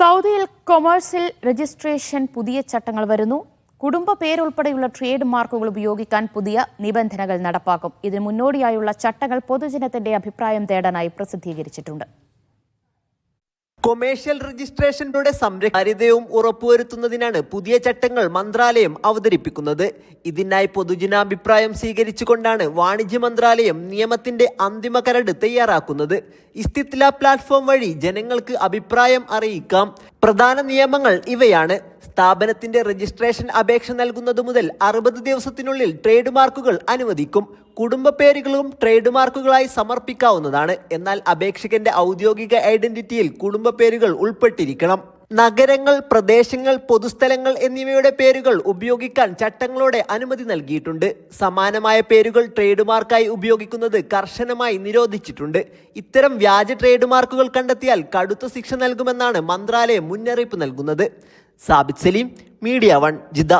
സൗദിയിൽ commercial registration പുതിയ ചട്ടങ്ങൾ വരുന്നു. കുടുംബ പേരുൾപ്പെടെയുള്ള ട്രേഡ് മാർക്കുകൾ ഉപയോഗിക്കാൻ പുതിയ നിബന്ധനകൾ നടപ്പാക്കും. ഇതിന് മുന്നോടിയായുള്ള ചട്ടങ്ങൾ പൊതുജനത്തിന്റെ അഭിപ്രായം തേടാനായി പ്രസിദ്ധീകരിച്ചിട്ടുണ്ട്. കൊമേഴ്ഷ്യൽ രജിസ്ട്രേഷനിലൂടെ സംരക്ഷാര്യതയും ഉറപ്പുവരുത്തുന്നതിനാണ് പുതിയ ചട്ടങ്ങൾ മന്ത്രാലയം അവതരിപ്പിക്കുന്നത്. ഇതിനായി പൊതുജനാഭിപ്രായം സ്വീകരിച്ചുകൊണ്ടാണ് വാണിജ്യ മന്ത്രാലയം നിയമത്തിന്റെ അന്തിമ കരട് തയ്യാറാക്കുന്നത്. ഇസ്തിത്ല പ്ലാറ്റ്ഫോം വഴി ജനങ്ങൾക്ക് അഭിപ്രായം അറിയിക്കാം. പ്രധാന നിയമങ്ങൾ ഇവയാണ്. സ്ഥാപനത്തിന്റെ രജിസ്ട്രേഷൻ അപേക്ഷ നൽകുന്നത് മുതൽ അറുപത് ദിവസത്തിനുള്ളിൽ ട്രേഡ് മാർക്കുകൾ അനുവദിക്കും. കുടുംബ പേരുകളും ട്രേഡ് മാർക്കുകളായി സമർപ്പിക്കാവുന്നതാണ്. എന്നാൽ അപേക്ഷകന്റെ ഔദ്യോഗിക ഐഡന്റിറ്റിയിൽ കുടുംബ പേരുകൾ ഉൾപ്പെട്ടിരിക്കണം. നഗരങ്ങൾ പ്രദേശങ്ങൾ പൊതുസ്ഥലങ്ങൾ എന്നിവയുടെ പേരുകൾ ഉപയോഗിക്കാൻ ചട്ടങ്ങളോടെ അനുമതി നൽകിയിട്ടുണ്ട്. സമാനമായ പേരുകൾ ട്രേഡ് മാർക്കായി ഉപയോഗിക്കുന്നത് കർശനമായി നിരോധിച്ചിട്ടുണ്ട്. ഇത്തരം വ്യാജ ട്രേഡ് മാർക്കുകൾ കണ്ടെത്തിയാൽ കടുത്ത ശിക്ഷ നൽകുമെന്നാണ് മന്ത്രാലയം മുന്നറിയിപ്പ് നൽകുന്നത്. Sabith Saleem media one Jeddah.